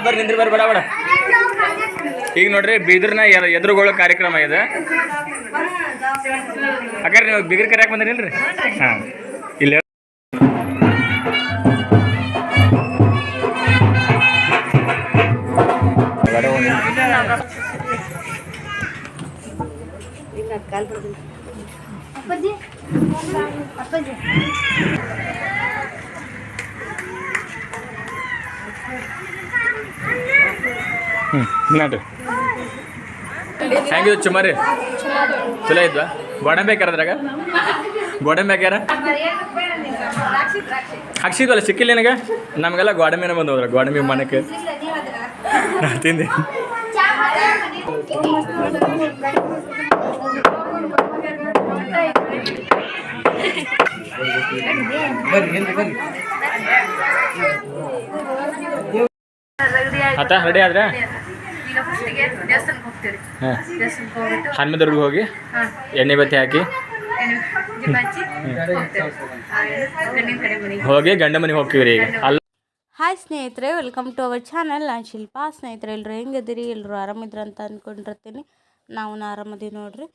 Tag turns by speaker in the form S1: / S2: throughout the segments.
S1: ಬರ್ರಿ ನಿಂದ್ರಿ ಬರ್ರಿ ಬಡ ಬಡ. ಈಗ ನೋಡ್ರಿ ಬೀದರ್ನ ಎ- ಎದುರುಗೊಳ್ಳೋ ಕಾರ್ಯಕ್ರಮ ಇದೆ. ಹಾಗಾದ್ರೆ ನೀವು ಬಿಗರ್ ಕರ್ಯಾಕ್ ಬಂದಿರಿಲ್ರಿ ಹಾಂ. ನೋಡ್ರಿ ಹೆಂಗಿದ್ ಚುಮಾರಿ. ಚಲೋ ಇದ್ವಾ? ಗೋಡಂಬಿ ಹಾಕ್ಯಾರ ಅದ್ರಾಗ? ಗೋಡಂಬಿ ಹಾಕ್ಯಾರ? ಹಾಕ್ಸಿದ್ವಲ್ಲ ಸಿಕ್ಕಿಲ್ಲ ನಿನಗೆ? ನಮಗೆಲ್ಲ ಗೋಡಂಬಿನ ಬಂದು ಹೋದ್ರೆ, ಗೋಡಂಬಿ ನಾ ತಿಂದೆ. ಆತ ರೆಡಿ ಆದ್ರೆ? ಹನುಮದುರ್ಗ ಹೋಗಿ ಎಣ್ಣೆ ಬತ್ತಿ ಹಾಕಿ. ಹೋಗಿ ಗಂಡ ಮನೆಗೆ ಹೋಗ್ತೀವಿ ರೀ ಈಗ. ಅಲ್ಲಿ.
S2: ಹಾಯ್ ಸ್ನೇಹಿತರೆ ವೆಲ್ಕಮ್ ಟು ಅವರ್ ಚಾನಲ್ ನಾನು ಶಿಲ್ಪಾ. ಸ್ನೇಹಿತರೆ ಎಲ್ಲರೂ ಹೆಂಗದಿರಿ ಎಲ್ಲರೂ ಆರಾಮಿದ್ರು ಅಂತ ಅಂದ್ಕೊಂಡಿರ್ತೀನಿ ನಾವು ಆರಾಮದೀವಿ ನೋಡ್ರಿ.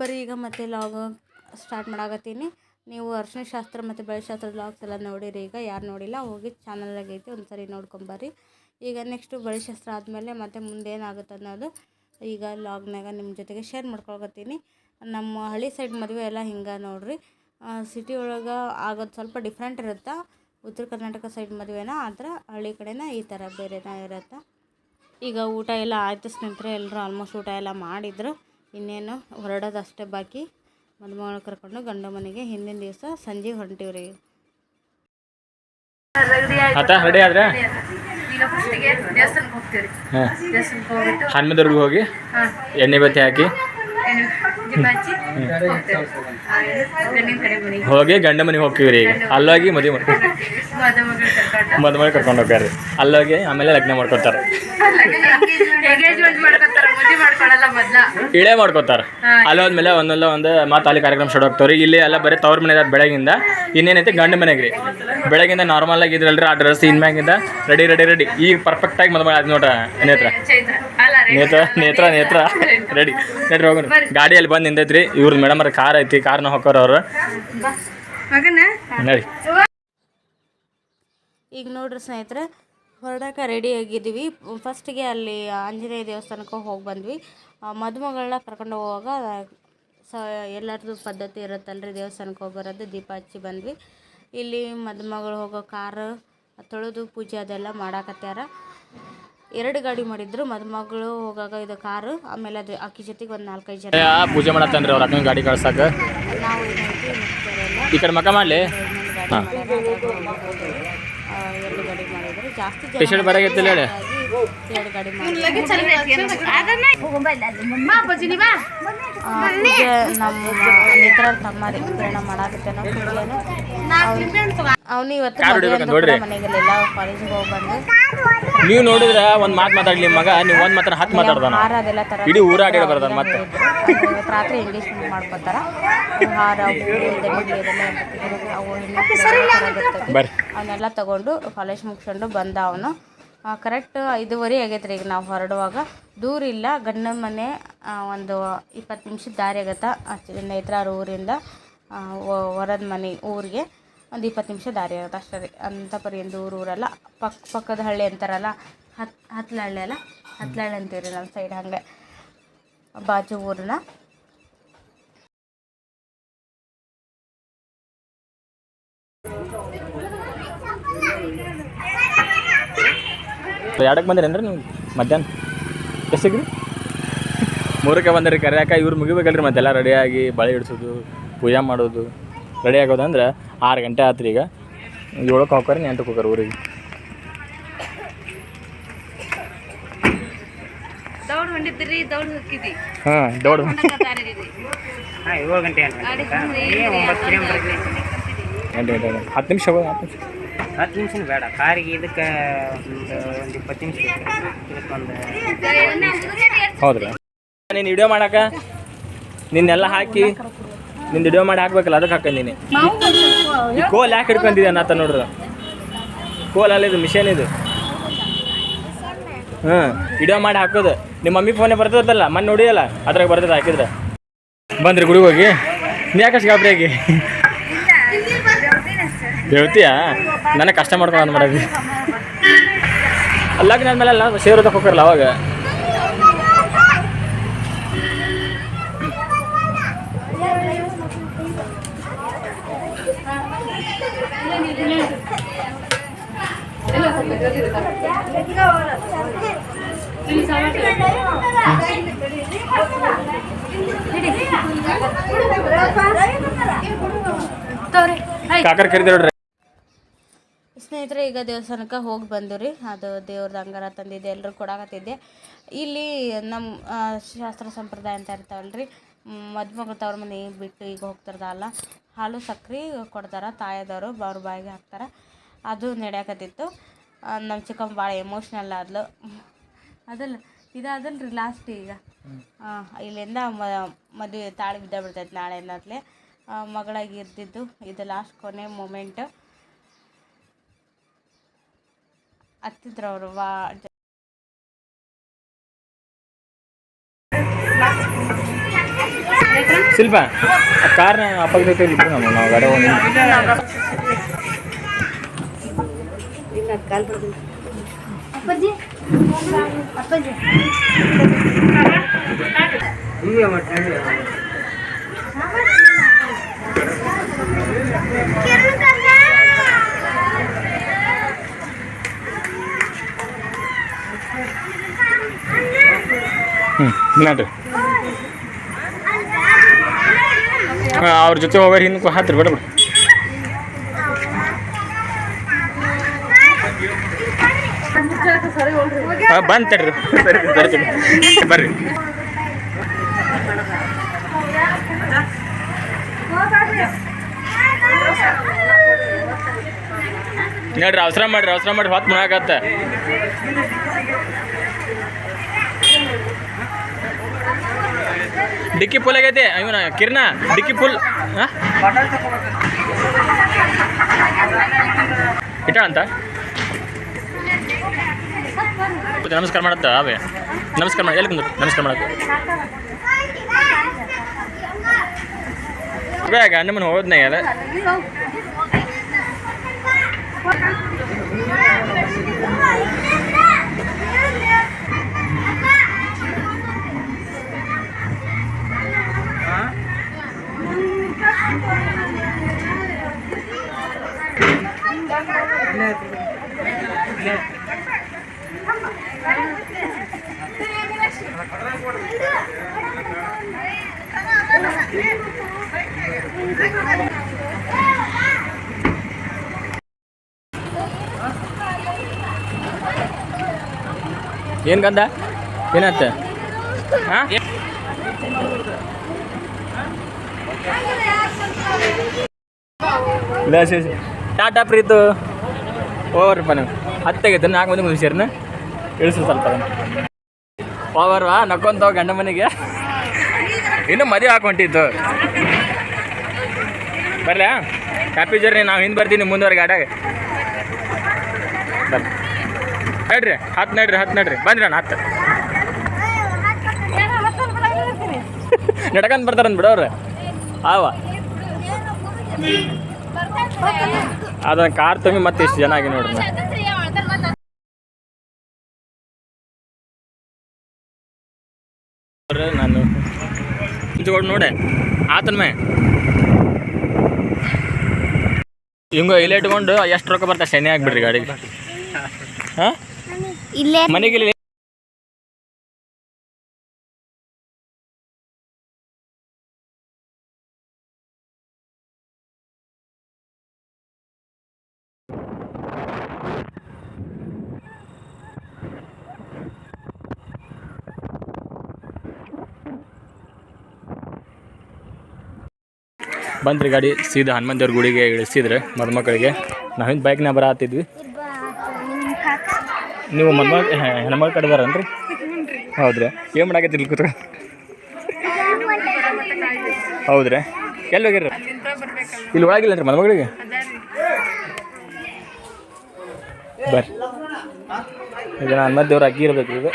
S2: ಬರೀ ಈಗ ಮತ್ತೆ ಲಾಗ್ ಸ್ಟಾರ್ಟ್ ಮಾಡಾಕತ್ತೀನಿ. ನೀವು ಅರ್ಶಿನ ಶಾಸ್ತ್ರ ಮತ್ತು ಬೆಳೆ ಶಾಸ್ತ್ರ ಲಾಗ್ಸ್ ಎಲ್ಲ ನೋಡಿರಿ ಈಗ. ಯಾರು ನೋಡಿಲ್ಲ ಹೋಗಿ ಚಾನಲ್ ಆಗೈತಿ ಒಂದು ಸರಿ ನೋಡ್ಕೊಂಬರ್ರಿ ಈಗ ನೆಕ್ಸ್ಟು ಬಳೆ ಶಾಸ್ತ್ರ ಆದಮೇಲೆ ಮತ್ತೆ ಮುಂದೆ ಏನಾಗುತ್ತೆ ಅನ್ನೋದು ಈಗ ಲಾಗ್ನಾಗ ನಿಮ್ಮ ಜೊತೆಗೆ ಶೇರ್ ಮಾಡ್ಕೊಳಕತ್ತೀನಿ. ನಮ್ಮ ಹಳ್ಳಿ ಸೈಡ್ ಮದುವೆ ಎಲ್ಲ ಹಿಂಗೆ ನೋಡ್ರಿ. ಸಿಟಿ ಒಳಗೆ ಆಗೋದು ಸ್ವಲ್ಪ ಡಿಫ್ರೆಂಟ್ ಇರುತ್ತೆ? ಉತ್ತರ ಕರ್ನಾಟಕ ಸೈಡ್ ಮದುವೆನ? ಆದ್ರೆ ಹಳ್ಳಿ ಕಡೆನ ಈ ಥರ ಬೇರೆನೇ ಇರುತ್ತೆ? ಈಗ ಊಟ ಎಲ್ಲ ಆಯಿತು ಸ್ನೇಹಿತರೆ ಎಲ್ಲರೂ ಆಲ್ಮೋಸ್ಟ್ ಊಟ ಎಲ್ಲ ಮಾಡಿದ್ರು. ಇನ್ನೇನು ಹೊರಡೋದು ಅಷ್ಟೇ ಬಾಕಿ. ಮದುಮಗಳು ಕರ್ಕೊಂಡು ಗಂಡ ಮನೆಗೆ ಹಿಂದಿನ ದಿವಸ ಸಂಜೆ ಹೊಂಟಿವ್ರಿ.
S1: ಆತ ರೆಡಿ ಆದ್ರೆ?
S3: ಈಗ ಫಸ್ಟಿಗೆ ದೇವಸ್ಥಾನಕ್ಕೆ ಹೋಗ್ತೀವಿ
S1: ಹಾಂ.
S3: ದೇವಸ್ಥಾನಕ್ಕೆ ಹೋಗ್ಬಿಟ್ಟು
S1: ಹನುಮದುರ್ಗ ಹೋಗಿ ಎಣ್ಣೆ ಬತ್ತಿ ಹಾಕಿ.
S3: ಎಣ್ಣೆ ದೀಪ ಹಚ್ಚಿ
S1: ಹೋಗಿ ಗಂಡ ಮನೆಗೆ ಹೋಗ್ತೀವಿ ರೀ ಈಗ. ಅಲ್ಲೋಗಿ ಮದುವೆ ಮಾಡ್ಕೊಂಡು ಮದುವೆ ಕರ್ಕೊಂಡು ಹೋಗ್ಯಾರ ಅಲ್ಲೋಗಿ ಆಮೇಲೆ ಲಗ್ನ ಮಾಡ್ಕೊತಾರೆ.
S3: ಮಾಡ್ಕೊತಾರ
S1: ಇಳೆ ಅಲ್ಲಿ ಹೋದ್ಮೇಲೆ ಒಂದಲ್ಲ ಒಂದು ಮಾತಾಲಿ ಅಲ್ಲಿ ಕಾರ್ಯಕ್ರಮ ಶುರು ಹೋಗ್ತಾವ್ರಿ ಇಲ್ಲಿ ಎಲ್ಲ ಬರೀ ತವ್ರ ಮನೆ ಬೆಳಗಿಂದ. ಇನ್ನೇನೈತಿ ಗಂಡ ಮನೆಗೆ ರೀ. ಬೆಳಗಿಂದ ನಾರ್ಮಲ್ ಆಗಿ ಇದ್ರಲ್ರಿ ಆ ಡ್ರೆಸ್ ಇನ್ ಮ್ಯಾಗಿಂದ ರೆಡಿ ರೆಡಿ ರೆಡಿ ಈಗ ಪರ್ಫೆಕ್ಟ್ ಆಗಿ ಮದುವೆ ಆದ್ ನೋಡ್ರ ನೇತ್ರ.
S3: ಅಲ್ಲ ರೀ
S1: ನೇತ್ರ ನೇತ್ರ ನೇತ್ರ. ರೆಡಿ ಹೋಗೋಣ ಹೋಗ್ರಿ. ಗಾಡಿಯಲ್ಲಿ ಬಂದು ನಿಂತೈತ್ರಿ. ಇವ್ರದ್ದು ಮೇಡಮ್ ಅವ್ರ ಕಾರ್ ಐತಿ ಕಾರ್ನ ಹೋಗೋರು ಅವ್ರು.
S3: ಮಗನ?
S1: ನಡಿ.
S2: ಈಗ ನೋಡ್ರಿ ಸ್ನೇಹಿತರೆ ಹೊರಡಕ್ಕೆ ರೆಡಿ ಆಗಿದ್ದೀವಿ. ಫಸ್ಟ್ಗೆ ಅಲ್ಲಿ ಆಂಜನೇಯ ದೇವಸ್ಥಾನಕ್ಕೆ ಹೋಗಿ ಬಂದ್ವಿ. ಮದುಮಗಳನ್ನ ಕರ್ಕೊಂಡು ಹೋಗುವಾಗ ಸ ಎಲ್ಲರದ್ದು ಪದ್ಧತಿ ಇರುತ್ತಲ್ರಿ ದೇವಸ್ಥಾನಕ್ಕೆ ಹೋಗಿ ಬರೋದು ದೀಪ ಹಚ್ಚಿ ಬಂದ್ವಿ. ಇಲ್ಲಿ ಮದುಮಗಳು ಹೋಗೋ ಕಾರು ತೊಳೆದು ಪೂಜೆ ಅದೆಲ್ಲ ಮಾಡಾಕತ್ಯಾರ. ಎರಡು ಗಾಡಿ ಮಾಡಿದ್ರು. ಮದುಮಗಳು ಹೋಗಾಗ ಇದು ಕಾರು ಆಮೇಲೆ ಅದು ಆಕಿ ಜೊತೆಗೆ ಒಂದು ನಾಲ್ಕೈದು ಜನ.
S1: ಪೂಜೆ ಮಾಡತ್ತನ್ರಿ ಅವ್ರ ಅಕ್ಕನ ಗಾಡಿ ಕಳ್ಸಕ್ಕೆ
S2: ನಾವು ಏನೈತಿ ಮಿಕ್ಸರೆಲ್ಲ
S1: ಈ ಕಡೆ ಮಕ ಮಾಡಲಿ? ಹಾಂ.
S2: ಎರಡು ಗಾಡಿ ಮಾಡಿದ್ರು. ಜಾಸ್ತಿ
S1: ಬರಾಗೈತಿಲ್ಲ ಹೇಳಿ?
S2: ಮಾತ್ ಪೂಜೆ ನಮ್ಮ ಮಾಡಾಕತ್ತೇನೋ ಅವನು ಇವತ್ತು ಮನೆಗೆಲ್ಲ ಕಾಲೇಜಿಗೆ
S1: ನೀವು ನೋಡಿದ್ರೆ ಒಂದು ಮಾತು ಮಾತಾಡ್ಲಿ ಮಗ, ನೀವು ಒಂದು ಮಾತ್ರ ಹತ್ತು ಮಾತಾಡ್ದಾನ.
S2: ಹಾರದೆಲ್ಲ ತರ
S1: ಇಡೀ ಊರ ಅಡ್ಯಾಡ ಬರ್ದಾನ ಮತ್ತೆ.
S2: ರಾತ್ರಿ ಇಂಗ್ಲೀಷ್ ಮಾಡ್ಕೊತಾರ ಹಾರ ಅವನ್ನೆಲ್ಲ ತಗೊಂಡು ಕಾಲೇಜ್ ಮುಗ್ಸ್ಕೊಂಡು ಬಂದ ಅವನು. ಕರೆಕ್ಟ್ ಐದೂವರೆ ಆಗೈತೆ ರೀ ಈಗ ನಾವು ಹೊರಡುವಾಗ. ದೂರ ಇಲ್ಲ, ಗಂಡನ ಮನೆ ಒಂದು ಇಪ್ಪತ್ತು ನಿಮಿಷದ ದಾರಿ ಆಗತ್ತೆ. ನೇತ್ರಾರ ಊರಿಂದ ಹೊರದ ಮನೆ ಊರಿಗೆ ಒಂದು ಇಪ್ಪತ್ತು ನಿಮಿಷ ದಾರಿ ಆಗುತ್ತೆ ಅಷ್ಟೇ ರೀ. ಅಂತ ಪರಿ ಏನು ದೂರ ಊರಲ್ಲ. ಪಕ್ಕ ಪಕ್ಕದ ಹಳ್ಳಿ ಅಂತಾರಲ್ಲ, ಹತ್ ಹಳ್ಳಿ ಅಲ್ಲ ಹತ್ಲಹಳ್ಳಿ ಅಂತೀವಿ ರೀ ನಮ್ಮ ಸೈಡ್ ಹಾಗೆ. ಬಾಜು ಊರನ್ನ
S1: ಎರಡಕ್ಕೆ ಬಂದಿರೇನ್ರಿ ನೀವು ಮಧ್ಯಾಹ್ನ. ಎಷ್ಟಿಗ್ರಿ ಮೂರಕ್ಕೆ ಬಂದಿರಿ ಕರ್ಯಾಕ ಇವ್ರು ಮುಗಿಬೇಕಲ್ರಿ ಮತ್ತೆಲ್ಲ ರೆಡಿಯಾಗಿ ಬಳೆ ಇಡಿಸೋದು ಪೂಜೆ ಮಾಡೋದು ರೆಡಿ ಆಗೋದಂದ್ರೆ ಆರು ಗಂಟೆ ಆತ್ರಿ ಈಗ. ಏಳಕ್ಕೆ ಹೋಗ್ರಿ ಎಂಟಕ್ಕೆ ಹೋಗ್ರಿ ಊರಿಗೆ.
S3: ದೌಡ್
S1: ಹಾಂ. ಹತ್ತು ನಿಮಿಷ ಹತ್ತು ನಿಮಿಷ.
S4: ಹತ್ತು ನಿಮಿಷ ಬೇಡ. ಕಾರಿಗೆ ಇದಕ್ಕೆ ಒಂದು ಒಂದು ಇಪ್ಪತ್ತು ನಿಮಿಷ ಇದಕ್ಕೊಂದು
S1: ಹೌದ್ರಿ. ನೀನು ವಿಡಿಯೋ ಮಾಡಾಕ ನಿನ್ನೆಲ್ಲ ಹಾಕಿ ನಿಂದು ವಿಡಿಯೋ ಮಾಡಿ ಹಾಕ್ಬೇಕಲ್ಲ, ಅದಕ್ಕೆ ಹಾಕೊಂಡಿನಿ ಈ ಕೋಲ್ ಯಾಕೆ ಹಿಡ್ಕೊಂಡಿದ್ದೆ ನಾತ ನೋಡ್ರಿ? ಕೋಲ್ ಅಲ್ಲ ಇದು ಮಿಷನ್ ಇದು. ಹ್ಞೂ ವಿಡಿಯೋ ಮಾಡಿ ಹಾಕೋದು. ನಿಮ್ಮ ಮಮ್ಮಿ ಫೋನೇ ಬರ್ತದಲ್ಲ ಮೊನ್ನೆ ನೋಡಿಯಲ್ಲ, ಅದ್ರಾಗ ಬರ್ತದೆ ಹಾಕಿದ್ರೆ. ಬಂದ್ರಿ ಗುಡಿಗೆ ಹೋಗಿ. ನೀ ಯಾಕಷ್ಟು ಗಾಬರಿ ಆಗಿ? ಹೇಳ್ತೀಯಾ? ನನಗೆ ಕಷ್ಟ ಮಾಡ್ಕೊಂಡು ಅಂದ್ ಮಾಡೋದು. ನನ್ನ ಮೇಲೆ ಅಲ್ಲ ಸೇರು ಹೋಗ್ರಲ್ಲ ಅವಾಗ? ಕಾಕರ್ ಕರಿದ್ರಿ
S2: ಸ್ನೇಹಿತರೆ, ಈಗ ದೇವಸ್ಥಾನಕ್ಕೆ ಹೋಗಿ ಬಂದು ರೀ ಅದು ದೇವ್ರದ್ದು ಅಂಗಾರ ತಂದಿದ್ದೆ ಎಲ್ಲರೂ ಕೊಡಾಕತ್ತಿದ್ದೆ. ಇಲ್ಲಿ ನಮ್ಮ ಶಾಸ್ತ್ರ ಸಂಪ್ರದಾಯ ಅಂತ ಇರ್ತಾವಲ್ಲ ರೀ ಮದುಮಗಳು ತವ್ರ ಮನೆ ಬಿಟ್ಟು ಈಗ ಹೋಗ್ತಿರ್ದಲ್ಲ ಹಾಲು ಸಕ್ಕರೆ ಕೊಡ್ತಾರೆ, ತಾಯದವರು ಅವ್ರ ಬಾಯಿಗೆ ಹಾಕ್ತಾರೆ. ಅದು ನಡೆಯಕತ್ತಿತ್ತು. ನಮ್ಮ ಚಿಕ್ಕಮ್ಮ ಭಾಳ ಎಮೋಷ್ನಲ್ ಆದ್ಲು. ಅದಲ್ಲ ಇದಾದಲ್ಲ ರೀ ಲಾಸ್ಟ್ ಈಗ ಇಲ್ಲಿಂದ ಮದುವೆ ತಾಳಿ ಬಿದ್ದ ಬಿಡ್ತೈತೆ ನಾಳೆ ನಾಳೆಯಿಂದಲೇ ಮಗಳಾಗಿ ಇರ್ತಿದ್ದು ಇದು ಲಾಸ್ಟ್ ಕೊನೆ ಮೂಮೆಂಟ್ ಹತ್ತಿದ್ರು ಅವರು ವಾ ಜ-
S1: ಶಿಲ್ಪ ಆ ಕಾರ್ನ ಅಪಘಾತ ಇಟ್ಟು ನಮ್ಮ ನಾವು ಗಾಡಿ ಹೋಗಿ
S3: ಅಪ್ಪಾಜಿ ಅಪ್ಪಾಜಿ
S1: ಹ್ಞೂ ನೋಡ್ರಿ ಅವ್ರ ಜೊತೆ ಹೋಗೋರು ಹಿಂದಕ್ಕೆ ಹತ್ತಿರ ಬೇಡ, ಬಿಡು. ಬಂದು ತಡ್ರಿ. ಸರಿ ತರ್ತೀನಿ ಬರ್ರಿ. ನೋಡ್ರಿ, ಅವಸರ ಮಾಡ್ರಿ ಅವಸರ ಮಾಡ್ರಿ ಹೊತ್ತು ಮಾಡಾಕತ್ತ ಡಿಕ್ಕಿ ಫುಲ್ ಆಗೈತೆ, ಇವನ ಕಿರಣ, ಡಿಕ್ಕಿ ಫುಲ್ ಇಟ ಅಂತ? ನಮಸ್ಕಾರ ಮಾಡತ್ತ ಅವೇ ನಮಸ್ಕಾರ ಮಾಡಿ, ಎಲ್ಲಿ ಕುಂದ್ರು? ನಮಸ್ಕಾರ ಮಾಡಕ್ಕೆ. ಬೇಗ ನಿಮ್ಮನ್ನು ಹೋದ್ನಾಗ ಅಲ್ಲ ಏನು ಗಂಧ? ಏನತ್ತ ಟಾಟಾ ಪ್ರೀತು. ಓವರ್ಪ ನೀವು. ಹತ್ತಾಗೈತೆ ನಾಲ್ಕು ಮಂದಿ ಮುಗಿಸಿ ಇಳಿಸಿ ಸ್ವಲ್ಪ ಓವರ್ವಾ ನಕ್ಕೊಂತ ಗಂಡ ಮನೆಗೆ. ಇನ್ನು ಮದುವೆ ಹಾಕೊಂಡಿತ್ತು ಬರ್ಲಾ? ಹ್ಯಾಪಿ ಜರ್ನಿ ನಾವು ಹಿಂದೆ ಬರ್ತೀನಿ ಮುಂದುವರೆ ಗಾಡ್ಯಾಗ ನಡ್ರಿ ಹತ್ತು ನಡ್ರಿ ಹತ್ತು ನಡ್ರಿ. ಬಂದ್ರಿ ಅಣ್ಣ ಹತ್ತು ನಡ್ಕಂತ ಬರ್ತಾರಂತ ಬಿಡೋರು ಆವ. ಅದನ್ನ ಕಾರ್ ತುಂಬಿ ಮತ್ತೆ ಇಷ್ಟು ಜನ ಆಗಿ ನೋಡ್ರಿ. ನಾನು ಇದ್ಕೊಂಡು ನೋಡೆ. ಆತನ ಮೇ. ಹಿಂಗ ಇಲ್ಲೇ ಇಟ್ಕೊಂಡು ಎಷ್ಟು ರೊಕ್ಕ ಬರ್ತಾ ಶನಿ ಆಗ್ಬಿಡ್ರಿ ಗಾಡಿಗೆ? ಹಾಂ?
S3: ಇಲ್ಲೇ
S1: ಮನೆಗೆ ಬಂದ್ರಿ ಗಾಡಿ ಸೀದಾ ಹನುಮಂತ ದೇವ್ರ ಗುಡಿಗೆ ಇಳಿಸಿದ್ರೆ ಮದುಮಕ್ಕಳಿಗೆ. ನಾವಿಂದ ಬೈಕ್ನಾಗ ಬರತ್ತಿದ್ವಿ ನೀವು ಮನ್ಮಗ ಹೆಣ್ಮಕ್ಳು ಕಡೆದಾರನ್ರಿ ಹೌದ್ರಿ. ಏನು ಮಾಡಾಕತ್ತಿಲ್ಲ ಕೂತ್ಕ? ಹೌದ್ರಿ. ಎಲ್ಲಿ ಹೋಗಿರ್ರಿ? ಇಲ್ಲಿ ಒಳಗಿಲ್ಲ ರೀ ಮದುಮಗಳಿಗೆ ಬರ್ರಿ. ಈಗ ನಾನು ಮತ್ತೆ ದೇವ್ರ ಅಕ್ಕಿ ಇರ್ಬೇಕು ಇದು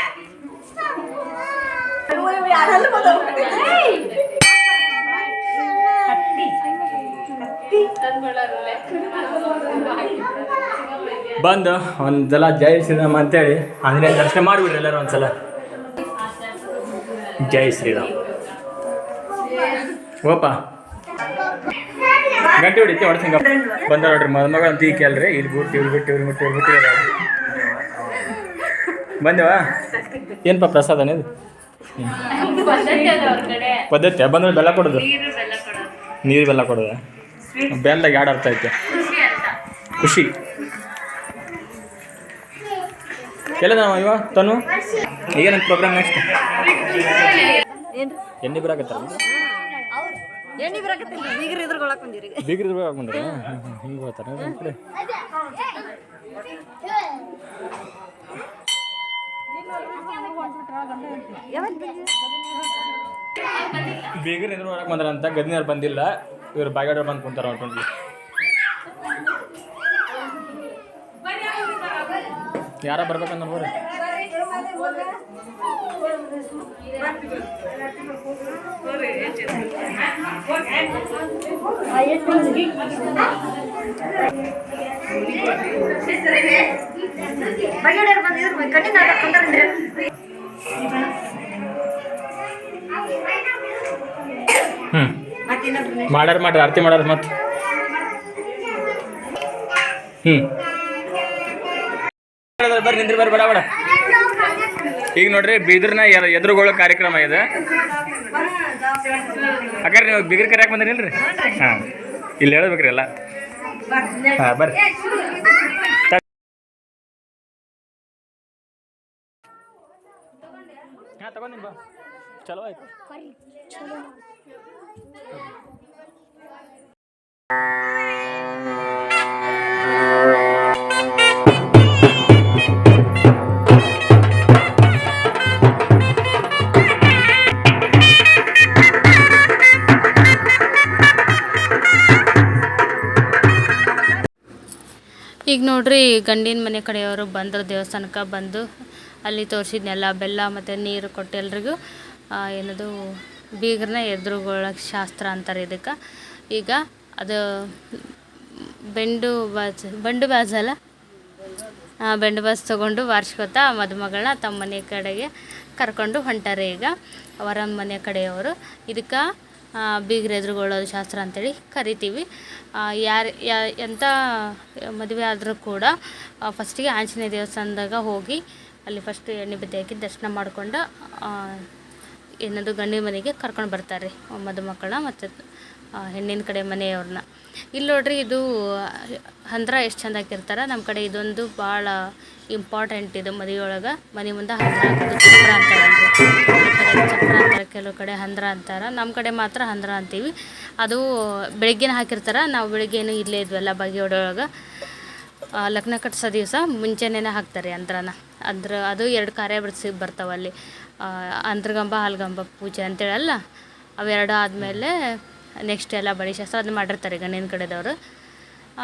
S1: ಬಂದು ಒಂದ್ಸಲ ಜೈ ಶ್ರೀರಾಮ್ ಅಂತೇಳಿ ಆಂಜನೇಯ ದರ್ಶನ ಮಾಡಿಬಿಡ್ರಿ ಎಲ್ಲರೂ ಒಂದ್ಸಲ. ಜೈ ಶ್ರೀರಾಮ್. ಓಪ. ಗಂಟೆ ಹೊಡಿತಿ ಹೊಡ್ಸಿಂಗ ಬಂದ ನೋಡ್ರಿ, ಮದುಮಗ ಅಂತ ಕೇಳ್ರಿ ಇಲ್ಲಿ ಬಿಟ್ಟು ಇಲ್ಲಿ ಬಿಟ್ಟು ಇವ್ರು ಬಿಟ್ಟು ಇವ್ರು ಬಿಟ್ಟು ಬಂದೇವಾ? ಏನಪ್ಪ ಪ್ರಸಾದ ಇದು ಪದ್ಧತಿ ಬಂದ್ರೆ ಬೆಲ್ಲ ಕೊಡೋದು? ನೀರು ಬೆಲ್ಲ ಕೊಡೋದು. ಬೆಲ್ಲದಾಗ ಎರಡು ಅರ್ಥ ಐತೆ? ಖುಷಿ. ಎಲ್ಲ ನಾವು ಇವ ತನು? ಏನು ಪ್ರೋಗ್ರಾಮ್ ನೆಕ್ಸ್ಟ್ ಎಣ್ಣೆ ಬರಾಕತ್ತಾರ
S2: ಎಣ್ಣೆ ಬರಾಕತ್ತಿಲ್ಲ ಬೀಗರ್ ಎದುರುಗೊಳಕ್ ಬಂದಿರಿ
S1: ಬೀಗ್ರಿ ಹಾಕೊಂಡ್ರೆ ಹಿಂಗೆ ಹೋಗ್ತಾರೆ ನಮ್ಮ ಕಡೆ ಬೀಗರ್ ಎದುರು ಒಳಗೆ ಬಂದ್ರ ಅಂತ ಗದಿನವ್ರು ಬಂದಿಲ್ಲ ಇವ್ರು ಬಾಗೇಡವ್ರು ಬಂದು ಕುಂತಾರ ಹೊಂಟೊಂಡ್ಲಿ ಯಾರ ಬರ್ಬೇಕಂದ್ರೆ
S2: ಹಾಕೊಂಡ್ರೆ
S1: ಹ್ಞೂ ಮಾಡ್ಯಾರ ಮಾಡ್ರಿ ಆರತಿ ಮಾಡ್ಯಾರ ಮತ್ತೆ. ಹ್ಞೂ ಬರ್ರಿ, ನಿಂದ್ರಿ ಬರ್ರಿ, ಬೇಡ ಬೇಡ. ಈಗ ನೋಡ್ರಿ, ಬೀದರ್ನ ಎದುರುಗಳ ಕಾರ್ಯಕ್ರಮ ಇದೆ. ಹಾಗಾದ್ರೆ ನೀವು ಬಿಗ್ರಿ ಬಂದ್ರಿ ಇಲ್ರಿ? ಹಾಂ. ಇಲ್ಲಿ ಹೇಳ್ಬೇಕ್ರಿ ಎಲ್ಲ. ಹಾಂ, ಬರ್ರಿ. ಹಾಂ ಬಾ. ಚಲೋ ಆಯ್ತು.
S5: ಈಗ ನೋಡ್ರಿ ಗಂಡಿನ ಮನೆ ಕಡೆಯವರು ಬಂದರು ದೇವಸ್ಥಾನಕ್ಕೆ ಬಂದು ಅಲ್ಲಿ ತೋರಿಸಿದ್ನೆಲ್ಲ ಬೆಲ್ಲ ಮತ್ತು ನೀರು ಕೊಟ್ಟು ಎಲ್ರಿಗೂ ಏನದು ಬೀಗ್ರನ್ನ ಎದುರುಗೊಳ್ಳೋಕೆ ಶಾಸ್ತ್ರ ಅಂತಾರೆ ಇದಕ್ಕೆ. ಈಗ ಅದು ಬೆಂಡು ಬಾಜ್ ಬಂಡು ಬಾಜ್ ಅಲ್ಲ? ಆ, ಬೆಂಡು ಬಾಜ್ ತೊಗೊಂಡು ವಾರ್ಷಿಕೋತ ಮದುಮಗಳನ್ನ ತಮ್ಮ ಮನೆ ಕಡೆಗೆ ಕರ್ಕೊಂಡು ಹೊಂಟಾರೆ ಈಗ ಅವರ ಮನೆ ಕಡೆಯವರು. ಇದಕ್ಕೆ ಬೀಗ್ರ ಎದುರುಗೊಳ್ಳೋದು ಶಾಸ್ತ್ರ ಅಂತೇಳಿ ಕರಿತೀವಿ. ಯಾರು, ಯಾ ಎಂಥ ಮದುವೆ ಆದರೂ ಕೂಡ ಫಸ್ಟಿಗೆ ಆಂಜನೇಯ ದೇವಸ್ಥಾನದಾಗ ಹೋಗಿ ಅಲ್ಲಿ ಫಸ್ಟ್ ಎಣ್ಣೆ ಬತ್ತಿ ಹಾಕಿ ದರ್ಶನ ಮಾಡ್ಕೊಂಡು ಏನದು ಗಂಡಿನ ಮನೆಗೆ ಕರ್ಕೊಂಡು ಬರ್ತಾರೆ ಮದುಮಕ್ಕಳ ಮತ್ತು ಹೆಣ್ಣಿನ ಕಡೆ ಮನೆಯವ್ರನ್ನ. ಇಲ್ಲಿ ನೋಡ್ರಿ ಇದು ಹಂದ್ರ ಎಷ್ಟು ಚಂದ ಹಾಕಿರ್ತಾರೆ. ನಮ್ಮ ಕಡೆ ಇದೊಂದು ಭಾಳ ಇಂಪಾರ್ಟೆಂಟ್ ಇದು ಮದುವೆಯೊಳಗೆ. ಮನೆ ಮುಂದೆ ಹಂದ್ರ ಹಾಕೋದು ಚಪ್ರ ಅಂತಾರಲ್ರಿ. ಚಪ್ರ ಅಂತಾರೆ ಕೆಲವು ಕಡೆ ಹಂದ್ರ ಅಂತಾರೆ. ನಮ್ಮ ಕಡೆ ಮಾತ್ರ ಹಂದ್ರ ಅಂತೀವಿ. ಅದು ಬೆಳಗ್ಗೆನೇ ಹಾಕಿರ್ತಾರೆ. ನಾವು ಬೆಳಗ್ಗೆನೂ ಇಲ್ಲೇ ಇದ್ವಲ್ಲ ಆ, ಲಗ್ನ ಕಟ್ಸೋ ದಿವಸ ಮುಂಚೆನೇ ಹಾಕ್ತಾರೆ ಅಂದ್ರನ ಅದ್ರ ಅದು ಎರಡು ಕಾರ್ಯ ಬಿಡಿಸಿ ಬರ್ತಾವಲ್ಲಿ ಅಂದ್ರಗಂಬ ಹಾಲ್ಗಂಬ ಪೂಜೆ ಅಂತೇಳಲ್ಲ. ಅವೆರಡು ಆದಮೇಲೆ ನೆಕ್ಸ್ಟ್ ಎಲ್ಲ ಬಳಿ ಶಾಸ್ತ್ರ ಅದನ್ನ ಮಾಡಿರ್ತಾರೆ ಗಣ್ಯನ ಕಡೆದವರು.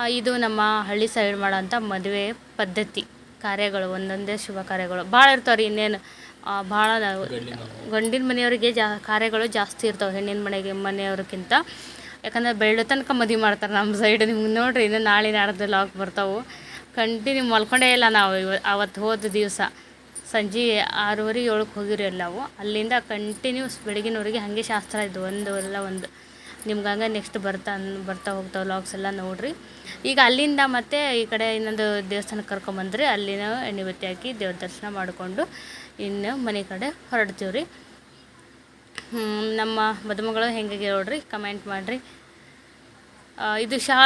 S5: ಇದು ನಮ್ಮ ಹಳ್ಳಿ ಸೈಡ್ ಮಾಡೋಂಥ ಮದುವೆ ಪದ್ಧತಿ. ಕಾರ್ಯಗಳು, ಒಂದೊಂದೇ ಶುಭ ಕಾರ್ಯಗಳು. ಭಾಳ ರೀ ಇನ್ನೇನು ಭಾಳ ಗಂಡಿನ ಮನೆಯವರಿಗೆ ಜಾ, ಕಾರ್ಯಗಳು ಜಾಸ್ತಿ ಇರ್ತಾವೆ, ಹೆಣ್ಣಿನ ಮನೆಗೆ ಮನೆಯವ್ರಿಗಿಂತ ಯಾಕಂದ್ರೆ ಬೆಳ್ಳ ತನಕ ಮದುವೆ ಮಾಡ್ತಾರೆ ನಮ್ಮ ಸೈಡ್ ನಿಮ್ಗೆ ನೋಡ್ರಿ ಇನ್ನು ನಾಳೆ ನಾಡ್ದು ಲಾಕ್ ಬರ್ತಾವೆ. ಕಂಟಿನ್ಯೂ ಮಲ್ಕೊಂಡೇ ಇಲ್ಲ ನಾವು ಇವ ಅವತ್ತು ಹೋದ ದಿವಸ. ಸಂಜೆ ಆರೂವರೆ, ಏಳಕ್ಕೆ ಹೋಗಿರಿ ಎಲ್ಲವು ಅಲ್ಲಿಂದ ಕಂಟಿನ್ಯೂಸ್ ಬೆಳಗಿನವರೆಗೆ ಹಾಗೆ ಶಾಸ್ತ್ರ ಇದ್ದು ಎಲ್ಲ ಒಂದು. ನಿಮ್ಗೆ ಹಂಗೆ ನೆಕ್ಸ್ಟ್ ಬರ್ತಾ ಬರ್ತಾ ಹೋಗ್ತಾವೆ ಲಾಗ್ಸ್ ಎಲ್ಲ ನೋಡ್ರಿ. ಈಗ ಅಲ್ಲಿಂದ ಮತ್ತೆ ಈ ಕಡೆ ಇನ್ನೊಂದು ದೇವಸ್ಥಾನಕ್ಕೆ ಕರ್ಕೊಂಬಂದ್ರೆ ಅಲ್ಲಿನ ಎಣ್ಣೆ ಬತ್ತಿ ಹಾಕಿ ದೇವ್ರ ದರ್ಶನ ಮಾಡಿಕೊಂಡು ಇನ್ನು ಮನೆ ಕಡೆ ಹೊರಡ್ತೀವಿ ರೀ ನಮ್ಮ ಮದುಮಗಳು ಹೆಂಗೆ ನೋಡ್ರಿ ಕಮೆಂಟ್ ಮಾಡಿರಿ. ಇದು ಶಾ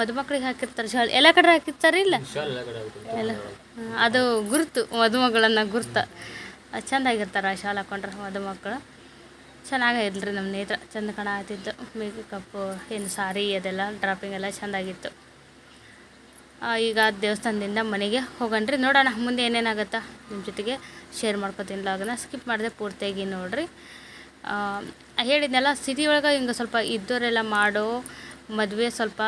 S5: ಮದುಮಕ್ಳಿಗೆ ಹಾಕಿರ್ತಾರೆ ಶಾಲ್ ಎಲ್ಲ ಕಡೆ ಹಾಕಿರ್ತಾರೆ ಇಲ್ಲ? ಎಲ್ಲ ಅದು ಗುರುತು ಮದುಮಗಳನ್ನ ಗುರ್ತ. ಚೆಂದಾಗಿರ್ತಾರೆ ಶಾಲ್ ಹಾಕೊಂಡ್ರೆ ಮದುಮಕ್ಕಳು ಚೆನ್ನಾಗಿದ್ರಿ ನಮ್ಮ ನೇತ್ರ. ಚಂದ ಕಾಣತ್ತಿತ್ತು ಮೇಕಪ್ಪು ಏನು ಸಾರಿ, ಅದೆಲ್ಲ ಡ್ರಾಪಿಂಗ್ ಎಲ್ಲ ಚೆಂದಾಗಿತ್ತು. ಈಗ ದೇವಸ್ಥಾನದಿಂದ ಮನೆಗೆ ಹೋಗಣ್ರಿ. ನೋಡೋಣ, ಮುಂದೆ ಏನೇನಾಗತ್ತಾ? ನಿಮ್ಮ ಜೊತೆಗೆ ಶೇರ್ ಮಾಡ್ಕೊತೀನಿ ಲಾಗನ ಸ್ಕಿಪ್ ಮಾಡಿದೆ ಪೂರ್ತಿಯಾಗಿ ನೋಡಿರಿ. ಹೇಳಿದ್ನಲ್ಲ ಸಿಟಿ ಒಳಗೆ ಹಿಂಗೆ ಸ್ವಲ್ಪ ಇದ್ದವರೆಲ್ಲ ಮಾಡೋ ಮದುವೆ ಸ್ವಲ್ಪ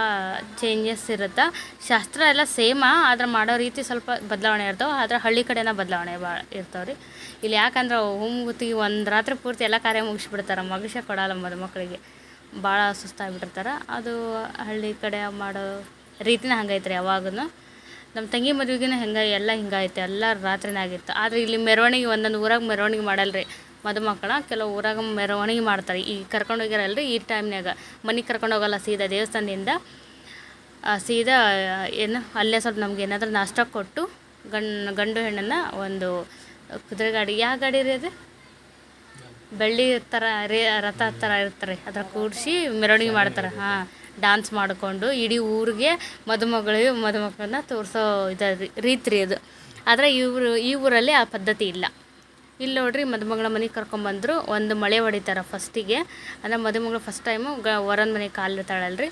S5: ಚೇಂಜಸ್ ಇರುತ್ತೆ. ಶಾಸ್ತ್ರ ಎಲ್ಲ ಸೇಮ ಆದ್ರೆ ಮಾಡೋ ರೀತಿ ಸ್ವಲ್ಪ ಬದಲಾವಣೆ ಇರ್ತಾವೆ. ಆದ್ರೆ ಹಳ್ಳಿ ಕಡೆನ ಬದಲಾವಣೆ ಭಾಳ ಇರ್ತಾವೆ ರೀ ಇಲ್ಲಿ ಯಾಕಂದ್ರೆ ಗುತ್ತಿಗೆ ಒಂದು ರಾತ್ರಿ ಪೂರ್ತಿ ಎಲ್ಲ ಕಾರ್ಯ ಮುಗಿಸ್ಬಿಡ್ತಾರೆ. ಮಗುಷ ಕೊಡಲ್ಲ ಮದುಮಕ್ಕಳಿಗೆ ಭಾಳ ಸುಸ್ತಾಗ್ಬಿಟ್ಟಿರ್ತಾರೆ. ಅದು ಹಳ್ಳಿ ಕಡೆ ಮಾಡೋ ರೀತಿನ ಹಂಗೈತೆ ರೀ ಯಾವಾಗೂ ನಮ್ಮ ತಂಗಿ ಮದುವೆಗಿನ ಹೆಂಗೆ ಎಲ್ಲ ಹಿಂಗೈತೆ. ಎಲ್ಲ ರಾತ್ರಿನೇ ಆಗಿತ್ತು ಆದರೆ ಇಲ್ಲಿ ಮೆರವಣಿಗೆ ಒಂದೊಂದು ಊರಾಗ ಮೆರವಣಿಗೆ ಮಾಡಲ್ಲ ರೀ ಮದುಮಕ್ಕಳ ಕೆಲವು ಊರಾಗ ಮೆರವಣಿಗೆ ಮಾಡ್ತಾರೆ. ಈ ಕರ್ಕೊಂಡು ಹೋಗಿರಲ್ಲ ಈ ಟೈಮ್ನಾಗ ಮನೆಗೆ ಕರ್ಕೊಂಡು ಹೋಗಲ್ಲ, ಸೀದಾ ದೇವಸ್ಥಾನದಿಂದ ಸೀದಾ, ಏನು, ಅಲ್ಲೇ ಸ್ವಲ್ಪ ನಮ್ಗೆ ಏನಾದರೂ ನಾಷ್ಟ ಕೊಟ್ಟು ಗಂಡು ಗಂಡು ಹೆಣ್ಣನ್ನು ಒಂದು ಕುದುರೆ ಗಾಡಿ ಯಾವ ಗಾಡಿ ರೀ ಅದು? ಬೆಳ್ಳಿ ಥರ, ರೇ, ರಥ ಥರ ಇರ್ತಾರೆ ಅದರ ಕೂಡಿಸಿ ಮೆರವಣಿಗೆ ಮಾಡ್ತಾರೆ. ಹಾಂ ಡ್ಯಾನ್ಸ್ ಮಾಡಿಕೊಂಡು ಇಡೀ ಊರಿಗೆ ಮದುಮಗಳಿಗೆ ಮದುಮಕ್ಕಳನ್ನ ತೋರಿಸೋ ಇದು ರೀತಿ ರೀ ಅದು. ಆದರೆ ಇವರು, ಈ ಊರಲ್ಲಿ ಆ ಪದ್ಧತಿ ಇಲ್ಲ. ಇಲ್ಲಿ ನೋಡ್ರಿ ಮದುಮಗಳ ಮನೆಗೆ ಕರ್ಕೊಂಬಂದರು ಒಂದು ಮಳೆ ಹೊಡಿತಾರೆ ಫಸ್ಟಿಗೆ ಅಂದರೆ ಮದುಮಗಳು ಫಸ್ಟ್ ಟೈಮು ಗ ವರನ ಮನೆಗೆ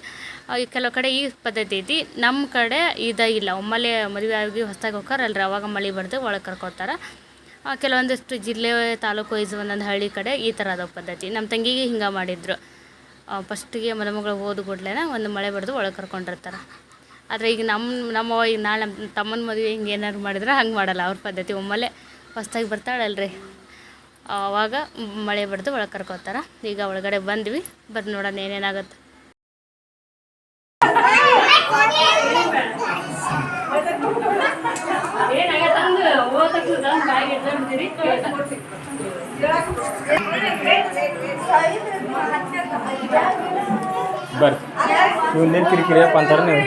S5: ಈ ಕೆಲವು ಕಡೆ ಈ ಪದ್ಧತಿ ಐತಿ. ನಮ್ಮ ಕಡೆ ಇದಾಗಿಲ್ಲ ಒಮ್ಮೆಲೆ ಮದುವೆ ಆಗಿ ಹೊಸ್ದಾಗಿ ಹೋಗ್ತಾರಲ್ರಿ ಅವಾಗ ಮಳೆ ಬರ್ದು ಒಳಗೆ ಕರ್ಕೊತಾರೆ. ಕೆಲವೊಂದಿಷ್ಟು ಜಿಲ್ಲೆ ತಾಲೂಕು ವೈಸ್ ಒಂದೊಂದು ಹಳ್ಳಿ ಕಡೆ ಈ ಥರ ಪದ್ಧತಿ. ನಮ್ಮ ತಂಗಿಗೆ ಹಿಂಗೆ ಮಾಡಿದ್ರು. ಫಸ್ಟಿಗೆ ಮದುಮಗಳು ಹೋದ ಕೂಡಲೇ ಒಂದು ಮಳೆ ಬರೆದು ಒಳಗೆ ಕರ್ಕೊಂಡಿರ್ತಾರೆ. ಆದರೆ ಈಗ ನಮ್ಮ ನಮ್ಮ, ಈಗ ನಾಳೆ ನಮ್ಮ ತಮ್ಮನ ಮದುವೆ ಹಿಂಗೆ ಏನಾದ್ರು ಮಾಡಿದ್ರೆ ಹಂಗೆ ಮಾಡಲ್ಲ ಅವ್ರ ಪದ್ಧತಿ. ಒಮ್ಮೆಲೆ ಹೊಸ್ದಾಗಿ ಬರ್ತಾಳಲ್ರಿ. ಆವಾಗ ಮಳೆ ಬಡ್ದು ಒಳಗೆ ಕರ್ಕೋತಾರ. ಈಗ ಒಳಗಡೆ ಬಂದ್ವಿ. ಬರ್ ನೋಡೋಣ ಏನೇನಾಗುತ್ತೆ.
S1: ಬರ್ರಿ. ನೀವು ಕಿರಿಕಿರಿಯಪ್ಪ ಅಂತಾರೆ ನೀವು.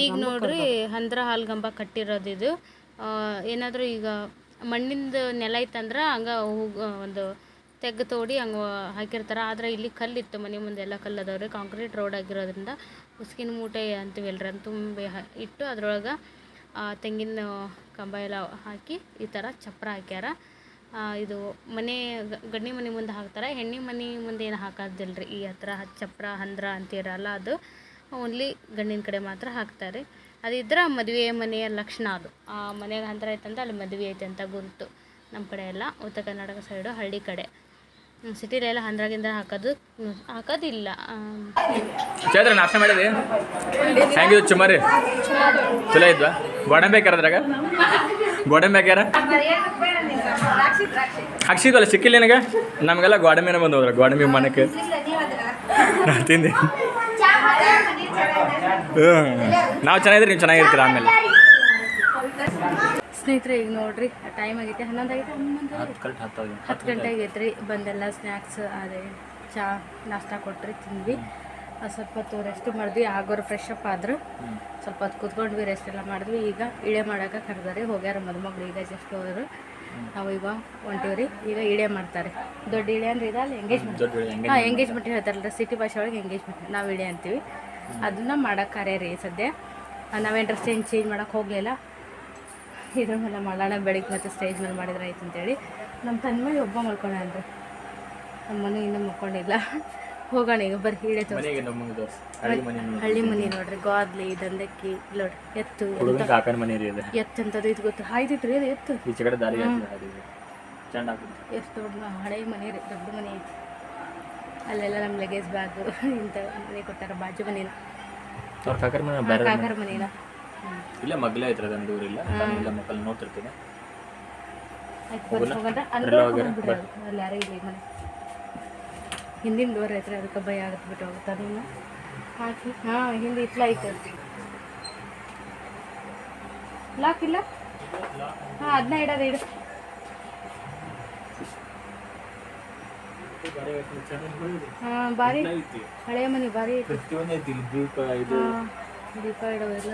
S5: ಈಗ ನೋಡ್ರಿ ಹಂದ್ರ ಹಾಲ್ಗಂಬ ಕಟ್ಟಿರೋದು ಇದು. ಏನಾದರೂ ಈಗ ಮಣ್ಣಿಂದ ನೆಲ ಐತಂದ್ರೆ ಹಂಗೆ ಒಂದು ತೆಗ್ಗು ತೋಡಿ ಹಂಗೆ ಹಾಕಿರ್ತಾರೆ. ಆದರೆ ಇಲ್ಲಿ ಕಲ್ಲಿತ್ತು ಮನೆ ಮುಂದೆ ಎಲ್ಲ ಕಲ್ಲು ಅದಾವ್ರಿ ಕಾಂಕ್ರೀಟ್ ರೋಡ್ ಆಗಿರೋದ್ರಿಂದ ಉಸ್ಕಿನ ಮೂಟೆ ಅಂತೀವಲ್ರಿ ಅಂತ ತುಂಬಿ ಇಟ್ಟು ಅದ್ರೊಳಗೆ ತೆಂಗಿನ ಕಂಬ ಎಲ್ಲ ಹಾಕಿ ಈ ಥರ ಚಪ್ರ ಹಾಕ್ಯಾರ. ಇದು ಮನೆ ಗಣ್ಣಿ ಮನೆ ಮುಂದೆ ಹಾಕ್ತಾರೆ. ಹೆಣ್ಣಿ ಮನೆ ಮುಂದೆ ಏನು ಹಾಕೋದಿಲ್ಲ ರೀ ಈ ಹತ್ರ ಚಪ್ರ, ಹಂದ್ರ ಅಂತೀರಲ್ಲ ಅದು. ಓನ್ಲಿ ಗಂಡಿನ ಕಡೆ ಮಾತ್ರ ಹಾಕ್ತಾರೆ. ಅದಿದ್ರೆ ಮದುವೆ ಮನೆಯ ಲಕ್ಷಣ ಅದು. ಆ ಮನೆಗೆ ಹಂದ್ರ ಐತಂದ್ರೆ ಅಲ್ಲಿ ಮದುವೆ ಐತೆ ಅಂತ ಗುರುತು. ನಮ್ಮ ಕಡೆ ಎಲ್ಲ ಉತ್ತರ ಕರ್ನಾಟಕ ಸೈಡು ಹಳ್ಳಿ ಕಡೆ. ಸಿಟಿಲೆಲ್ಲ ಹಂದ್ರಾಗಿಂದ ಹಾಕೋದು ಹಾಕೋದಿಲ್ಲ.
S1: ಚೇತ್ರ ನಾಷ್ಟ ನಾಷ್ಟ ಮಾಡಿದೆ ಯು ಚುಮಾರಿ ಚಲೋ ಇದ್ವಾ? ಗೋಡಂಬಿ ಹಾಕ್ಯಾರ ಅದ್ರಾಗ? ಗೋಡಂಬಿ ಹಾಕ್ಯಾರ? ಹಾಕ್ಸಿದ್ವಲ್ಲ ಸಿಕ್ಕಿಲ್ಲ ನಿನಗೆ? ನಮಗೆಲ್ಲ ಗೋಡಂಬಿನ ಬಂದವ್ರ ಗೋಡಂಬಿ ಮನಕ್ಕೆ. ನಾ ತಿಂದೆ ಹ್ಞೂ ನಾವು ಚೆನ್ನಾಗಿದ್ರೆ ನೀವು ಚೆನ್ನಾಗಿರ್ತೀರ ಆಮೇಲೆ.
S5: ಸ್ನೇಹಿತರೆ ಈಗ ನೋಡ್ರಿ ಟೈಮ್ ಆಗೈತೆ. ಹನ್ನೊಂದು ಆಗೈತೆ ಹನ್ನೊಂದು
S1: ಹತ್ತು
S5: ಗಂಟೆ ಆಗೈತೆ ರೀ ಬಂದೆಲ್ಲ ಸ್ನ್ಯಾಕ್ಸ್ ಅದೇ ಚಾ ನಾಷ್ಟ ಕೊಟ್ರಿ ತಿಂದ್ವಿ. ಅದ್ ಸ್ವಲ್ಪ ಹೊತ್ತು ರೆಸ್ಟ್ ಮಾಡಿದ್ವಿ. ಆಗೋರು ಫ್ರೆಶ್ ಅಪ್ ಆದ್ರು. ಸ್ವಲ್ಪ ಹೊತ್ತು ಕೂತ್ಕೊಂಡ್ವಿ ರೆಸ್ಟ್ ಎಲ್ಲ ಮಾಡಿದ್ವಿ. ಈಗ ಇಳೆ ಮಾಡಕ್ಕೆ ಕರೆದಾರೆ. ಹೋಗ್ಯಾರ ಮದುಮಗಳು ಈಗ ಜಸ್ಟ್ ಹೋದ್ರು. ನಾವು ಈಗ ಹೊಂಟಿವ್ರಿ. ಈಗ ಇಳೆ ಮಾಡ್ತಾರೆ. ದೊಡ್ಡ ಇಳೆ ಅಂದ್ರೆ ಇದಲ್ಲ ಎಂಗೇಜ್ಮೆಂಟ್ ಹಾಂ ಎಂಗೇಜ್ಮೆಂಟ್ ಹೇಳ್ತಾರಲ್ಲ ಸಿಟಿ ಭಾಷೆ ಒಳಗೆ ಎಂಗೇಜ್ಮೆಂಟ್ ನಾವು ಇಳೆ ಅಂತೀವಿ. ಅದನ್ನ ಮಾಡಕ್ಕೆ ಕಾರ್ಯ ರೀ ಸದ್ಯ. ನಾವೇನು ಡ್ರೆಸ್ ಚೇಂಜ್ ಚೇಂಜ್ ಮಾಡಕ್ಕೆ ಹೋಗಲಿಲ್ಲ. ಇದ್ರ ಮೇಲೆ ಮಾಡೋಣ ಬೆಳಿಗ್ಗೆ ಮತ್ತು ಸ್ಟೇಜ್ ಮೇಲೆ ಮಾಡಿದ್ರೆ ಆಯ್ತು ಅಂತೇಳಿ. ನಮ್ಮ ತನ್ಮಯಿ ಒಬ್ಬ ಮಲ್ಕೊಂಡ್ರಿ ನಮ್ಮ ಮನೆ ಇನ್ನೂ ಮಲ್ಕೊಂಡಿಲ್ಲ. ಹೋಗೋಣ ಈಗ ಬರ್ರಿ
S1: ಹೀಳೆ ಹಳ್ಳಿ ಮನೆ
S5: ನೋಡ್ರಿ. ಗಾದ್ಲಿ ದಂದಕ್ಕಿ ನೋಡ್ರಿ ಎತ್ತು ಎತ್ತು ಅಂತದ್ದು ಇದು. ಗೊತ್ತು. ಹಾಯ್ದಿತ್ತು ರೀ ಅದು ಎತ್ತು ಎಷ್ಟು ದೊಡ್ಡ ಹಳೆ ಮನೆ ರೀ ದೊಡ್ಡ ಮನೆ ಐತಿ ಅಲ್ಲೆಲ್ಲ ನಮ್ಮ ಲಗೇಜ್ ಬ್ಯಾಗು ಇಂಥ ಮನೆ ಕೊಟ್ಟಾರ ಬಾಜು ಮನೇನ.
S1: ಕಾಕರ
S5: ಮನೇನ.
S1: ಇಲ್ಲ ಮಗ್ಲ ಐತ್ರ ಅದೊಂದು ಊರಿಲ್ಲ. ಇಲ್ಲ ಮಕ್ಕಳು ನೋಡ್ತಿರ್ತೀನಿ.
S5: ಅಲ್ಲಿ. ಯಾರೂ ಇಲ್ಲ ಮನೆ. ಹಿಂದಿನ ದೂರ ಐತ್ರಿ ಅದಕ್ಕೆ ಭಯ ಆಗತ್ತೆ ಬಿಟ್ಟು ಹೋಗುತ್ತೆ ಅದನ್ನು ಹಾಕಿ ಹಾಂ ಹಿಂದೆ ಇಟ್ಲ ಐತೆ ಲಾಕ್ ಇಲ್ಲ? ಹಾ ಅದನ್ನ ಇಡೋದು ಇಡ. ಹಾಂ ಭಾರಿ ಹಳೆಯ ಮನೆ ಭಾರಿ ಐತಿ
S1: ದೀಪ ಇದು.
S5: ದೀಪ ಇಡೋದು ಎಲ್ಲ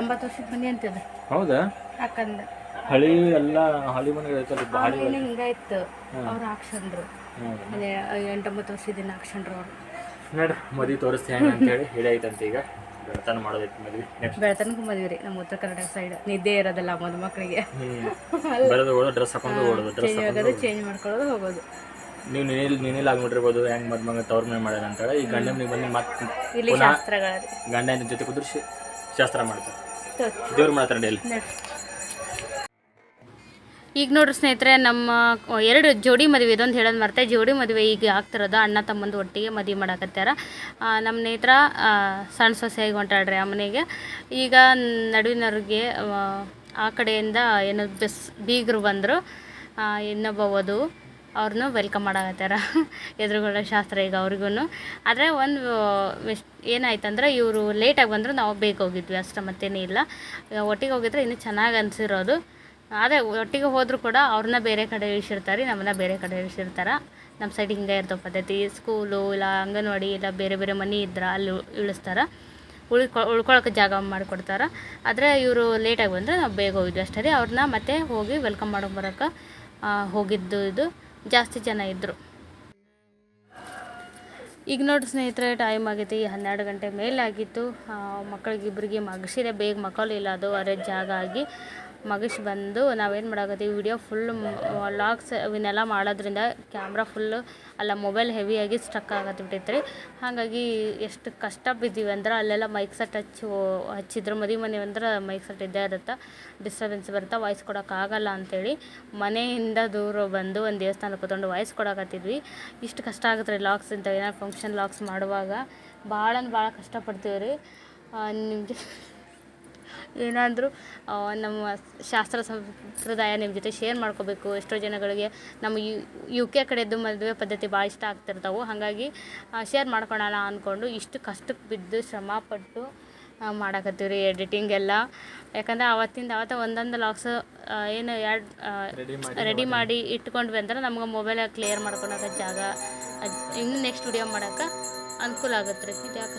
S5: ಎಂಬತ್ತು ವರ್ಷದ ಮನೆ ಅಂತದ.
S1: ಹೌದಾ?
S5: ಯಾಕಂದ್ರೆ
S1: ಹಳಿ ಎಲ್ಲ ಹಳಿ ಮನೆಗಳು ಭಾಳ ಭಾರಿ
S5: ಅವಾಗೇನೆ ಹಿಂಗಾಯ್ತು ಅವ್ರು ಹಾಕ್ಸಂದ್ರು ಅದೇ ಎಂಟೊಂಬತ್ತು ವರ್ಷದಿಂದ ಹಾಕ್ಸಂಡ್ರು ಅವ್ರು.
S1: ನೋಡ್ರಿ ಮದಿ ತೋರಿಸ್ತೀನಿ ಹೆಂಗೆ ಅಂತೇಳಿ. ಅಂತ ಈಗ. ಬೆಳತನ ಮಾಡೋದೈತಿ ಮದ್ವೆ. ನೆಕ್ಸ್ಟ್
S2: ಬೆಳತನಕ ಮದ್ವೆ ರೀ ನಮ್ಮ ಉತ್ತರ ಕರ್ನಾಟಕ ಸೈಡ್ ನಿದ್ದೆ ಇರೋದಿಲ್ಲ ಮದುಮಕ್ಕಳಿಗೆ
S1: ಬರೋದು ಓಡೋದು ಡ್ರೆಸ್ ಹಾಕೊಂಡು ಓಡೋದು ಡ್ರೆಸ್
S2: ಚೇಂಜ್ ಆಗೋದು ಚೇಂಜ್ ಮಾಡ್ಕೊಳ್ಳೋದು ಹೋಗೋದು.
S1: ನೀವು ನಿನಿಲ್ ನಿನಿಲ್ ಆಗ್ಬಿಟ್ಟಿರ್ಬೋದು ಹೆಂಗ್ ಮದುಮಗ ತವ್ರ ಮೇಲೆ ಮಾಡ್ಯಾರ ಅಂತೇಳಿ. ಈ ಗಂಡ ಮನೆಗೆ ಬಂದು ಮತ್ತೆ
S2: ಇಲ್ಲಿ ಶಾಸ್ತ್ರಗಳ ರೀ
S1: ಗಂಡನ ಜೊತೆ ಕುದುರ್ಸಿ ಶಾಸ್ತ್ರ ಮಾಡ್ತಾರೆ. ಮಾತಾಡಿ
S5: ಈಗ ನೋಡ್ರಿ ಸ್ನೇಹಿತರೆ, ನಮ್ಮ ಎರಡು ಜೋಡಿ ಮದುವೆ ಇದೊಂದು ಹೇಳೋದು ಮರ್ತೆ, ಜೋಡಿ ಮದುವೆ ಈಗ ಆಗ್ತಿರೋದು ಅಣ್ಣ ತಮ್ಮಂದು ಒಟ್ಟಿಗೆ ಮದುವೆ ಮಾಡಾಕತ್ಯಾರ ನಮ್ಮ ನೇತ್ರ ಸಣ್ಣ ಸೊಸೆಯಾಗಿ ಹೊಂಟಾಡ್ರಿ ಆ ಮನೆಗೆ. ಈಗ ನಡುವಿನವ್ರಿಗೆ, ಆ ಕಡೆಯಿಂದ ಏನು ಬೆಸ್, ಬೀಗರು ಬಂದರು. ಇನ್ನೊಬ್ಬ ವಧು. ಅವ್ರನ್ನೂ ವೆಲ್ಕಮ್ ಮಾಡಾಕತ್ತಾರ. ಎದುರುಗಳ ಶಾಸ್ತ್ರ ಈಗ ಅವ್ರಿಗೂ ಆದರೆ ಒಂದು, ಮಿಸ್, ಏನಾಯ್ತಂದ್ರೆ ಇವರು ಲೇಟಾಗಿ ಬಂದರು ನಾವು ಬೇಗ ಹೋಗಿದ್ವಿ, ಅಷ್ಟೇ ಮತ್ತೇನೂ ಇಲ್ಲ. ಒಟ್ಟಿಗೆ ಹೋಗಿದ್ರೆ ಇನ್ನೂ ಚೆನ್ನಾಗಿ ಅನಿಸಿರೋದು. ಅದೇ ಒಟ್ಟಿಗೆ ಹೋದರೂ ಕೂಡ ಅವ್ರನ್ನ ಬೇರೆ ಕಡೆ ಇಳಿಸಿರ್ತಾರೆ, ನಮ್ಮನ್ನ ಬೇರೆ ಕಡೆ ಇಳಿಸಿರ್ತಾರೆ. ನಮ್ಮ ಸೈಡ್ ಹಿಂಗೆ ಇರ್ತವೆ ಪದ್ಧತಿ ಸ್ಕೂಲು ಇಲ್ಲ ಅಂಗನವಾಡಿ ಇಲ್ಲ ಬೇರೆ ಬೇರೆ ಮನೆ ಇದ್ರೆ ಅಲ್ಲಿ ಇಳಿಸ್ತಾರೆ. ಉಳ್ಕೊ ಉಳ್ಕೊಳಕ್ಕೆ ಜಾಗ ಮಾಡಿಕೊಡ್ತಾರೆ. ಆದರೆ ಇವರು ಲೇಟಾಗಿ ಬಂದರೆ ನಾವು ಬೇಗ ಹೋಗಿದ್ವಿ ಅಷ್ಟೇ ರೀ. ಅವ್ರನ್ನ ಮತ್ತೆ ಹೋಗಿ ವೆಲ್ಕಮ್ ಮಾಡೋಕೆ ಬರೋಕೆ ಹೋಗಿದ್ದು ಇದು. ಜಾಸ್ತಿ ಜನ ಇದ್ದರು ಈಗ ನೋಡಿ ಸ್ನೇಹಿತರೆ ಟೈಮ್ ಆಗೈತಿ ಹನ್ನೆರಡು ಗಂಟೆ ಮೇಲೆ ಆಗಿತ್ತು ಆ, ಮಕ್ಕಳಿಗೆ ಇಬ್ಬರಿಗೆ ಮಗಸಿದೆ ಬೇಗ ಮಕ್ಕಳು ಇಲ್ಲ ಅದು ಅರೆ ಜಾಗ ಆಗಿ ಮಗಸ್ ಬಂದು ನಾವೇನು ಮಾಡಾಕತ್ತೀವಿ ವಿಡಿಯೋ ಫುಲ್ ಲಾಕ್ಸ್ ಇವನ್ನೆಲ್ಲ ಮಾಡೋದ್ರಿಂದ ಕ್ಯಾಮ್ರಾ ಫುಲ್ಲು ಅಲ್ಲ ಮೊಬೈಲ್ ಹೆವಿಯಾಗಿ ಸ್ಟಕ್ ಆಗತ್ತಿಬಿಟ್ಟೈತೆ ರೀ ಹಾಗಾಗಿ ಎಷ್ಟು ಕಷ್ಟ ಬಿದ್ದೀವಿ ಅಂದ್ರೆ ಅಲ್ಲೆಲ್ಲ ಮೈಕ್ ಸೆಟ್ ಹಚ್ಚಿ, ಹಚ್ಚಿದ್ರು ಮದುವೆ ಮನೆ ಅಂದ್ರೆ ಮೈಕ್ ಸೆಟ್ ಇದ್ದೇ ಇರುತ್ತೆ. ಡಿಸ್ಟರ್ಬೆನ್ಸ್ ಬರುತ್ತೆ ವಾಯ್ಸ್ ಕೊಡೋಕ್ಕಾಗಲ್ಲ ಅಂಥೇಳಿ ಮನೆಯಿಂದ ದೂರ ಬಂದು ಒಂದು ದೇವಸ್ಥಾನಕ್ಕೆ ಕೂತ್ಕೊಂಡು ವಾಯ್ಸ್ ಕೊಡಕತ್ತಿದ್ವಿ. ಇಷ್ಟು ಕಷ್ಟ ಆಗುತ್ತೆ ರೀ ಲಾಗ್ಸ್ ಇಂಥವು ಏನಾರು ಫಂಕ್ಷನ್ ಲಾಗ್ಸ್ ಮಾಡುವಾಗ. ಭಾಳ ಅಂದ್ರೆ ಭಾಳ ಕಷ್ಟಪಡ್ತೀವಿ ರೀ ನಿಮಗೆ ಏನಾದರೂ ನಮ್ಮ ಶಾಸ್ತ್ರ ಸಂಪ್ರದಾಯ ನಿಮ್ಮ ಜೊತೆ ಶೇರ್ ಮಾಡ್ಕೋಬೇಕು. ಎಷ್ಟೋ ಜನಗಳಿಗೆ ನಮ್ಮ ಯು ಯು ಕೆ ಕಡೆದು ಮದುವೆ ಪದ್ಧತಿ ಭಾಳ ಇಷ್ಟ ಆಗ್ತಿರ್ತಾವೆ. ಹಾಗಾಗಿ ಶೇರ್ ಮಾಡ್ಕೊಳೋಣ ಅಂದ್ಕೊಂಡು ಇಷ್ಟು ಕಷ್ಟಕ್ಕೆ ಬಿದ್ದು ಶ್ರಮಪಟ್ಟು ಮಾಡಕತ್ತೀವಿ ರೀ ಎಡಿಟಿಂಗ್ ಎಲ್ಲ. ಯಾಕಂದ್ರೆ ಅವತ್ತಿಂದ ಅವತ್ತ ಒಂದೊಂದು ಲಾಕ್ಸ್ ಏನು ಎರಡು ರೆಡಿ ಮಾಡಿ ಇಟ್ಕೊಂಡ್ವಿ. ಅಂದ್ರೆ ನಮ್ಗೆ ಮೊಬೈಲ್ ಕ್ಲಿಯರ್ ಮಾಡ್ಕೊಳಕ್ಕೆ ಜಾಗ ಇನ್ನು ನೆಕ್ಸ್ಟ್ ವಿಡಿಯೋ ಮಾಡೋಕೆ ಅನುಕೂಲ ಆಗುತ್ತೆ ರೀ ಇದು ಯಾಕೆ